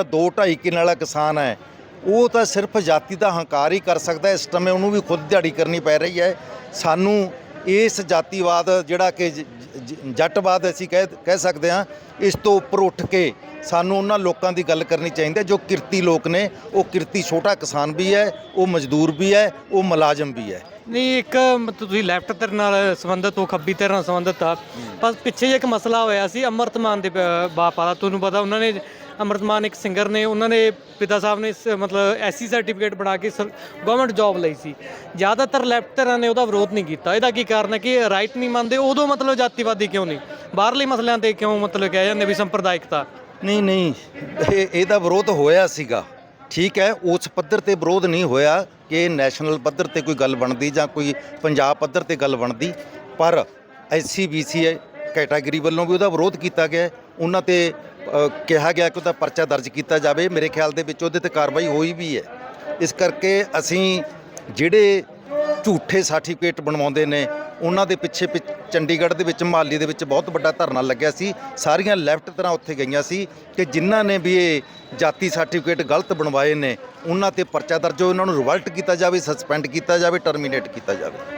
ਦੋ 2.5 ਕਿੱਲੇ ਵਾਲਾ ਕਿਸਾਨ ਹੈ ਉਹ ਤਾਂ ਸਿਰਫ ਜਾਤੀ ਦਾ ਹੰਕਾਰ ਹੀ ਕਰ ਸਕਦਾ। ਇਸ ਸਮੇਂ ਉਹਨੂੰ ਵੀ ਖੁਦ ਦਿਹਾੜੀ ਕਰਨੀ ਪੈ ਰਹੀ ਹੈ। ਸਾਨੂੰ ਇਸ ਜਾਤੀਵਾਦ ਜਿਹੜਾ ਕਿ ਜੱਟਵਾਦ ਅਸੀਂ ਕਹਿ ਕਹਿ ਸਕਦੇ ਹਾਂ ਇਸ ਤੋਂ ਉੱਪਰ ਉੱਠ ਕੇ ਸਾਨੂੰ ਉਹਨਾਂ ਲੋਕਾਂ ਦੀ ਗੱਲ ਕਰਨੀ ਚਾਹੀਦੀ ਹੈ ਜੋ ਕਿਰਤੀ ਲੋਕ ਨੇ। ਉਹ ਕਿਰਤੀ ਛੋਟਾ ਕਿਸਾਨ ਵੀ ਹੈ ਉਹ ਮਜ਼ਦੂਰ ਵੀ ਹੈ ਉਹ ਮੁਲਾਜ਼ਮ ਵੀ ਹੈ। ਨਹੀਂ ਇੱਕ ਤੁਸੀਂ ਲੈਫਟ ਧਿਰ ਨਾਲ ਸੰਬੰਧਿਤ ਹੋ ਖੱਬੀ ਧਿਰ ਨਾਲ ਸੰਬੰਧਿਤ ਆ। ਬਸ ਪਿੱਛੇ ਇੱਕ ਮਸਲਾ ਹੋਇਆ ਸੀ ਅਮਰਤਮਾਨ ਦੇ ਬਾਪ ਦਾ ਤੁਹਾਨੂੰ ਪਤਾ ਉਹਨਾਂ ਨੇ ਅਮਰਤਮਾਨ ਇੱਕ ਸਿੰਗਰ ਨੇ, ਉਹਨਾਂ ਨੇ ਪਿਤਾ ਸਾਹਿਬ ਨੇ ਸ- ਮਤਲਬ ਐਸਸੀ ਸਰਟੀਫਿਕੇਟ ਬਣਾ ਕੇ ਗਵਰਨਮੈਂਟ ਜੌਬ ਲਈ ਸੀ। ਜ਼ਿਆਦਾਤਰ ਲੈਫਟ ਧਿਰਾਂ ਨੇ ਉਹਦਾ ਵਿਰੋਧ ਨਹੀਂ ਕੀਤਾ। ਇਹਦਾ ਕੀ ਕਾਰਨ ਹੈ ਕਿ ਰਾਈਟ ਨਹੀਂ ਮੰਨਦੇ, ਉਦੋਂ ਮਤਲਬ ਜਾਤੀਵਾਦੀ ਕਿਉਂ ਨਹੀਂ? ਬਾਹਰਲੇ ਮਸਲਿਆਂ ਤੇ ਕਿਉਂ ਮਤਲਬ ਕਹਿ ਜਾਂਦੇ ਵੀ ਸੰਪਰਦਾਇਕਤਾ? ਨਹੀਂ ਨਹੀਂ, ਇਹ ਇਹਦਾ ਵਿਰੋਧ ਹੋਇਆ ਸੀਗਾ। ਠੀਕ ਹੈ, ਉਸ ਪੱਧਰ ਤੇ ਵਿਰੋਧ ਨਹੀਂ ਹੋਇਆ ਕਿ ਨੈਸ਼ਨਲ ਪੱਧਰ ਤੇ ਕੋਈ ਗੱਲ ਬਣਦੀ ਜਾਂ ਕੋਈ ਪੰਜਾਬ ਪੱਧਰ ਤੇ ਗੱਲ ਬਣਦੀ। ਪਰ ਐਸਸੀ, ਬੀਸੀ ਕੈਟਾਗਰੀ ਵੱਲੋਂ ਵੀ ਉਹਦਾ ਵਿਰੋਧ ਕੀਤਾ ਗਿਆ ਹੈ। ਉਹਨਾਂ ਤੇ ਅ, ਕਿਹਾ ਗਿਆ ਕਿ ਉਹਦਾ ਪਰਚਾ ਦਰਜ ਕੀਤਾ ਜਾਵੇ। ਮੇਰੇ ਖਿਆਲ ਦੇ ਵਿੱਚ ਉਹਦੇ ਤੇ ਕਾਰਵਾਈ ਹੋਈ ਵੀ ਹੈ। ਇਸ ਕਰਕੇ ਅਸੀਂ ਜਿਹੜੇ ਝੂਠੇ ਸਰਟੀਫਿਕੇਟ ਬਣਵਾਉਂਦੇ ਨੇ ਉਹਨਾਂ ਦੇ ਪਿੱਛੇ ਪਿੱਛ ਚੰਡੀਗੜ੍ਹ ਦੇ ਵਿੱਚ ਮਹਾਲੀ ਦੇ ਵਿੱਚ ਬਹੁਤ ਵੱਡਾ ਧਰਨਾ ਲੱਗਿਆ ਸੀ। ਸਾਰੀਆਂ ਲੈਫਟ ਤਰ੍ਹਾਂ ਉੱਥੇ ਗਈਆਂ ਸੀ ਕਿ ਜਿਨ੍ਹਾਂ ਨੇ ਵੀ ਇਹ ਜਾਤੀ ਸਰਟੀਫਿਕੇਟ ਗਲਤ ਬਣਵਾਏ ਨੇ ਉਹਨਾਂ ਤੇ ਪਰਚਾ ਦਰਜ ਹੋ ਉਹਨਾਂ ਨੂੰ ਰਿਵਲਟ ਕੀਤਾ ਜਾਵੇ ਸਸਪੈਂਡ ਕੀਤਾ ਜਾਵੇ ਟਰਮੀਨੇਟ ਕੀਤਾ ਜਾਵੇ।